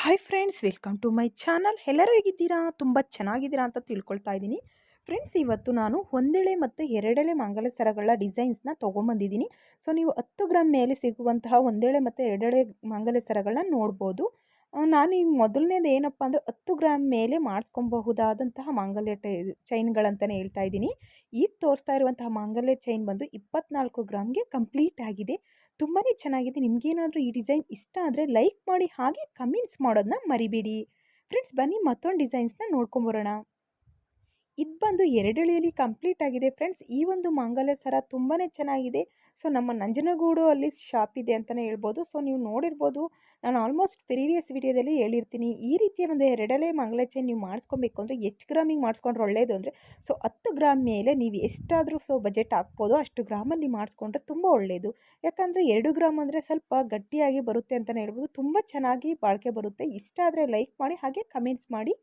Hi friends welcome to my channel ಎಲ್ಲರೂ ಹೇಗಿದ್ದೀರಾ? ತುಂಬ ಚೆನ್ನಾಗಿದ್ದೀರಾ ಅಂತ ತಿಳ್ಕೊಳ್ತಾ ಇದ್ದೀನಿ. ಫ್ರೆಂಡ್ಸ್ ಇವತ್ತು ನಾನು ಒಂದೆಳೆ ಮತ್ತು ಎರಡೆಳೆ ಮಂಗಲ ಸರಗಳ ಡಿಸೈನ್ಸ್ನ ತೊಗೊಂಬಂದಿದ್ದೀನಿ. ಸೊ ನೀವು ಹತ್ತು ಗ್ರಾಮ್ ಮೇಲೆ ಸಿಗುವಂತಹ ಒಂದೆಳೆ ಮತ್ತು ಎರಡೆಳೆ ಮಂಗಲ ಸರಗಳನ್ನ ನೋಡ್ಬೋದು. ನಾನು ಈ ಮೊದಲನೇದು ಏನಪ್ಪ ಅಂದರೆ ಹತ್ತು ಗ್ರಾಮ್ ಮೇಲೆ ಮಾಡಿಸ್ಕೊಬಹುದಾದಂತಹ ಮಾಂಗಲ್ಯ ಟೈ ಚೈನ್ಗಳಂತಲೇ ಹೇಳ್ತಾ ಇದ್ದೀನಿ. ಈಗ ತೋರಿಸ್ತಾ ಇರುವಂತಹ ಮಾಂಗಲ್ಯ ಚೈನ್ ಬಂದು ಇಪ್ಪತ್ನಾಲ್ಕು ಗ್ರಾಮ್ಗೆ ಕಂಪ್ಲೀಟ್ ಆಗಿದೆ. ತುಂಬಾ ಚೆನ್ನಾಗಿದೆ. ನಿಮಗೇನಾದರೂ ಈ ಡಿಸೈನ್ ಇಷ್ಟ ಆದರೆ ಲೈಕ್ ಮಾಡಿ ಹಾಗೆ ಕಮೆಂಟ್ಸ್ ಮಾಡೋದನ್ನ ಮರಿಬೇಡಿ. ಫ್ರೆಂಡ್ಸ್ ಬನ್ನಿ ಮತ್ತೊಂದು ಡಿಸೈನ್ಸ್ನ ನೋಡ್ಕೊಂಬರೋಣ. ಇದು ಬಂದು ಎರಡೆಳೆಯಲ್ಲಿ ಕಂಪ್ಲೀಟ್ ಆಗಿದೆ ಫ್ರೆಂಡ್ಸ್. ಈ ಒಂದು ಮಾಂಗಲ್ಯ ಸರ ತುಂಬಾ ಚೆನ್ನಾಗಿದೆ. ಸೊ, ನಮ್ಮ ನಂಜನಗೂಡು ಅಲ್ಲಿ ಶಾಪ್ ಇದೆ ಅಂತಲೇ ಹೇಳ್ಬೋದು. ಸೊ, ನೀವು ನೋಡಿರ್ಬೋದು, ನಾನು ಆಲ್ಮೋಸ್ಟ್ ಪ್ರೀವಿಯಸ್ ವಿಡಿಯೋದಲ್ಲಿ ಹೇಳಿರ್ತೀನಿ, ಈ ರೀತಿಯ ಒಂದು ಎರಡಲೇ ಮಾಂಗಲ್ಯ ಚೈನ್ ನೀವು ಮಾಡಿಸ್ಕೊಬೇಕು ಅಂದರೆ ಎಷ್ಟು ಗ್ರಾಮಿಗೆ ಮಾಡಿಸ್ಕೊಂಡ್ರೆ ಒಳ್ಳೆಯದು ಅಂದರೆ, ಸೊ, ಹತ್ತು ಗ್ರಾಮ್ ಮೇಲೆ ನೀವು ಎಷ್ಟಾದರೂ ಸೊ ಬಜೆಟ್ ಹಾಕ್ಬೋದು, ಅಷ್ಟು ಗ್ರಾಮಲ್ಲಿ ಮಾಡಿಸ್ಕೊಂಡ್ರೆ ತುಂಬ ಒಳ್ಳೆಯದು ಯಾಕಂದರೆ ಎರಡು ಗ್ರಾಮ್ ಅಂದರೆ ಸ್ವಲ್ಪ ಗಟ್ಟಿಯಾಗಿ ಬರುತ್ತೆ ಅಂತಲೇ ಹೇಳ್ಬೋದು. ತುಂಬ ಚೆನ್ನಾಗಿ ಬಾಳಿಕೆ ಬರುತ್ತೆ. ಇಷ್ಟ ಆದರೆ ಲೈಕ್ ಮಾಡಿ, ಹಾಗೆ ಕಮೆಂಟ್ಸ್ ಮಾಡಿ.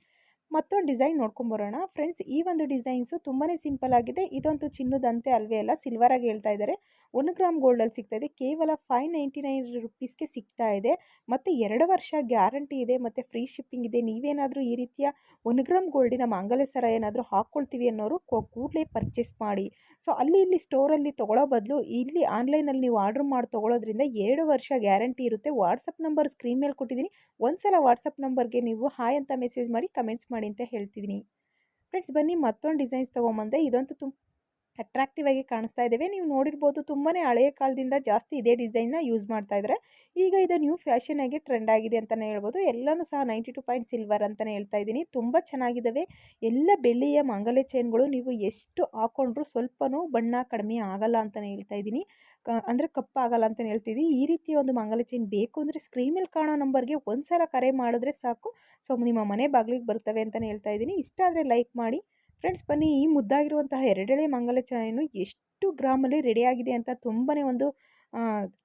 ಮತ್ತೊಂದು ಡಿಸೈನ್ ನೋಡ್ಕೊಂಬರೋಣ ಫ್ರೆಂಡ್ಸ್, ಈ ಒಂದು ಡಿಸೈನ್ಸು ತುಂಬಾ ಸಿಂಪಲ್ ಆಗಿದೆ. ಇದಂತೂ ಚಿನ್ನದಂತೆ ಅಲ್ವೇ ಅಲ್ಲ, ಸಿಲ್ವರ್ ಆಗಿ ಹೇಳ್ತಾ ಇದ್ದಾರೆ. ಒಂದು ಗ್ರಾಮ್ ಗೋಲ್ಡಲ್ಲಿ ಸಿಗ್ತಾ ಇದೆ. ಕೇವಲ ಫೈವ್ ನೈಂಟಿ ನೈನ್ ರುಪೀಸ್ಗೆ ಸಿಗ್ತಾ ಇದೆ. ಮತ್ತು ಎರಡು ವರ್ಷ ಗ್ಯಾರಂಟಿ ಇದೆ. ಮತ್ತು ಫ್ರೀ ಶಿಪ್ಪಿಂಗ್ ಇದೆ. ನೀವೇನಾದರೂ ಈ ರೀತಿಯ ಒಂದು ಗ್ರಾಮ್ ಗೋಲ್ಡಿನ ಮಾಂಗಲ್ಯ ಸರ ಏನಾದರೂ ಹಾಕ್ಕೊಳ್ತೀವಿ ಅನ್ನೋರು ಕೂಡಲೇ ಪರ್ಚೇಸ್ ಮಾಡಿ. ಸೊ ಅಲ್ಲಿ ಇಲ್ಲಿ ಸ್ಟೋರಲ್ಲಿ ತೊಗೊಳ್ಳೋ ಬದಲು ಇಲ್ಲಿ ಆನ್ಲೈನಲ್ಲಿ ನೀವು ಆರ್ಡ್ರ್ ಮಾಡಿ ತಗೊಳ್ಳೋದ್ರಿಂದ ಎರಡು ವರ್ಷ ಗ್ಯಾರಂಟಿ ಇರುತ್ತೆ. ವಾಟ್ಸಪ್ ನಂಬರ್ ಸ್ಕ್ರೀನ್ ಮೇಲೆ ಕೊಟ್ಟಿದ್ದೀನಿ. ಒಂದ್ಸಲ ವಾಟ್ಸಪ್ ನಂಬರ್ಗೆ ನೀವು ಹಾಯ್ ಅಂತ ಮೆಸೇಜ್ ಮಾಡಿ ಕಮೆಂಟ್ಸ್ ಮಾಡಿ. ಅಂತ ಹೇಳ್ತಿದ್ದೀನಿ. ಫ್ರೆಂಡ್ಸ್ ಬನ್ನಿ ಮತ್ತೊಂದು ಡಿಸೈನ್ಸ್ ತೊಗೊಂಬಂದೆ. ಇದಂತೂ ತುಂಬ ಅಟ್ರಾಕ್ಟಿವ್ ಆಗಿ ಕಾಣಿಸ್ತಾ ಇದ್ದೇವೆ ನೀವು ನೋಡಿರ್ಬೋದು ತುಂಬಾ ಹಳೆಯ ಕಾಲದಿಂದ ಜಾಸ್ತಿ ಇದೇ ಡಿಸೈನ್ನ ಯೂಸ್ ಮಾಡ್ತಾ ಇದ್ದಾರೆ ಈಗ ಇದು ನ್ಯೂ ಫ್ಯಾಷನ್ ಆಗಿ ಟ್ರೆಂಡ್ ಆಗಿದೆ ಅಂತಲೇ ಹೇಳ್ಬೋದು. ಎಲ್ಲನೂ ಸಹ ನೈಂಟಿ ಟು ಪಾಯಿಂಟ್ ಸಿಲ್ವರ್ ಅಂತಲೇ ಹೇಳ್ತಾ ಇದ್ದೀನಿ. ತುಂಬ ಚೆನ್ನಾಗಿದ್ದಾವೆ ಎಲ್ಲ ಬೆಳ್ಳಿಯ ಮಂಗಲ ಚೈನ್ಗಳು ನೀವು ಎಷ್ಟು ಹಾಕ್ಕೊಂಡ್ರೂ ಸ್ವಲ್ಪನೂ ಬಣ್ಣ ಕಡಿಮೆ ಆಗಲ್ಲ ಅಂತಲೇ ಹೇಳ್ತಾ ಇದ್ದೀನಿ. ಅಂದರೆ ಕಪ್ಪಾಗಲ್ಲ ಅಂತಲೇ ಹೇಳ್ತಿದ್ದೀನಿ ಈ ರೀತಿಯ ಒಂದು ಮಂಗಲ ಚೈನ್ ಬೇಕು ಅಂದರೆ ಸ್ಕ್ರೀನಲ್ಲಿ ಕಾಣೋ ನಂಬರ್ಗೆ ಒಂದು ಸಲ ಕರೆ ಮಾಡಿದ್ರೆ ಸಾಕು. ಸೊ ನಿಮ್ಮ ಮನೆ ಬಾಗಿಲಿಗೆ ಬರ್ತವೆ ಅಂತಲೇ ಹೇಳ್ತಾ ಇದ್ದೀನಿ. ಇಷ್ಟ ಆದರೆ ಲೈಕ್ ಮಾಡಿ. ಫ್ರೆಂಡ್ಸ್, ಬನ್ನಿ ಈ ಮುದ್ದಾಗಿರುವಂತಹ ಎರಡೆಳೆ ಮಂಗಲ ಚಾಯನ್ನು ಎಷ್ಟು ಗ್ರಾಮಲ್ಲಿ ರೆಡಿಯಾಗಿದೆ ಅಂತ ತುಂಬಾ ಒಂದು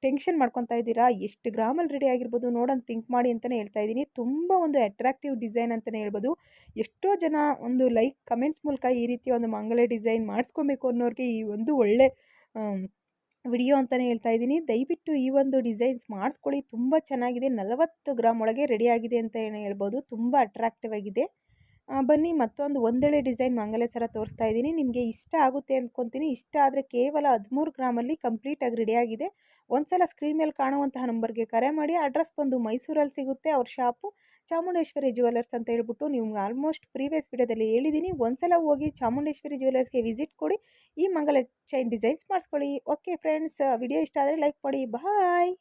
ಟೆನ್ಷನ್ ಮಾಡ್ಕೊತಾ ಇದ್ದೀರಾ? ಎಷ್ಟು ಗ್ರಾಮಲ್ಲಿ ರೆಡಿ ಆಗಿರ್ಬೋದು? ನೋಡೋಣ ಥಿಂಕ್ ಮಾಡಿ ಅಂತಲೇ ಹೇಳ್ತಾ ಇದ್ದೀನಿ. ತುಂಬ ಒಂದು ಅಟ್ರಾಕ್ಟಿವ್ ಡಿಸೈನ್ ಅಂತಲೇ ಹೇಳ್ಬೋದು. ಎಷ್ಟೋ ಜನ ಒಂದು ಲೈಕ್ ಕಮೆಂಟ್ಸ್ ಮೂಲಕ ಈ ರೀತಿ ಒಂದು ಮಂಗಲ ಡಿಸೈನ್ ಮಾಡಿಸ್ಕೊಬೇಕು ಅನ್ನೋರಿಗೆ ಈ ಒಂದು ಒಳ್ಳೆ ವಿಡಿಯೋ ಅಂತಲೇ ಹೇಳ್ತಾ ಇದ್ದೀನಿ. ದಯವಿಟ್ಟು ಈ ಒಂದು ಡಿಸೈನ್ಸ್ ಮಾಡಿಸ್ಕೊಳ್ಳಿ. ತುಂಬ ಚೆನ್ನಾಗಿದೆ. ನಲವತ್ತು ಗ್ರಾಮ್ ಒಳಗೆ ರೆಡಿಯಾಗಿದೆ ಅಂತ ಏನು ಹೇಳ್ಬೋದು. ತುಂಬ ಅಟ್ರಾಕ್ಟಿವ್ ಆಗಿದೆ. ಬನ್ನಿ, ಮತ್ತೊಂದು ಒಂದೆಳೆ ಡಿಸೈನ್ ಮಂಗಲ ಸರ ತೋರಿಸ್ತಾ ಇದ್ದೀನಿ. ನಿಮಗೆ ಇಷ್ಟ ಆಗುತ್ತೆ ಅಂದ್ಕೊತೀನಿ ಇಷ್ಟ ಆದರೆ ಕೇವಲ ಹದಿಮೂರು ಗ್ರಾಮಲ್ಲಿ ಕಂಪ್ಲೀಟಾಗಿ ರೆಡಿಯಾಗಿದೆ ಒಂದು ಸಲ ಸ್ಕ್ರೀನ್ ಮೇಲೆ ಕಾಣುವಂತಹ ನಂಬರ್ಗೆ ಕರೆ ಮಾಡಿ. ಅಡ್ರೆಸ್ ಬಂದು ಮೈಸೂರಲ್ಲಿ ಸಿಗುತ್ತೆ ಅವ್ರ ಶಾಪು ಚಾಮುಂಡೇಶ್ವರಿ ಜ್ಯುವೆಲರ್ಸ್ ಅಂತ ಹೇಳ್ಬಿಟ್ಟು ನಿಮ್ಗೆ ಆಲ್ಮೋಸ್ಟ್ ಪ್ರೀವಿಯಸ್ ವಿಡಿಯೋದಲ್ಲಿ ಹೇಳಿದ್ದೀನಿ. ಒಂದು ಸಲ ಹೋಗಿ ಚಾಮುಂಡೇಶ್ವರಿ ಜ್ಯುವೆಲರ್ಸ್ಗೆ ವಿಸಿಟ್ ಕೊಡಿ. ಈ ಮಂಗಲ ಚೈನ್ ಡಿಸೈನ್ಸ್ ಮಾಡಿಸ್ಕೊಳ್ಳಿ. ಓಕೆ ಫ್ರೆಂಡ್ಸ್ ವಿಡಿಯೋ ಇಷ್ಟ ಆದರೆ ಲೈಕ್ ಮಾಡಿ. ಬಾಯ್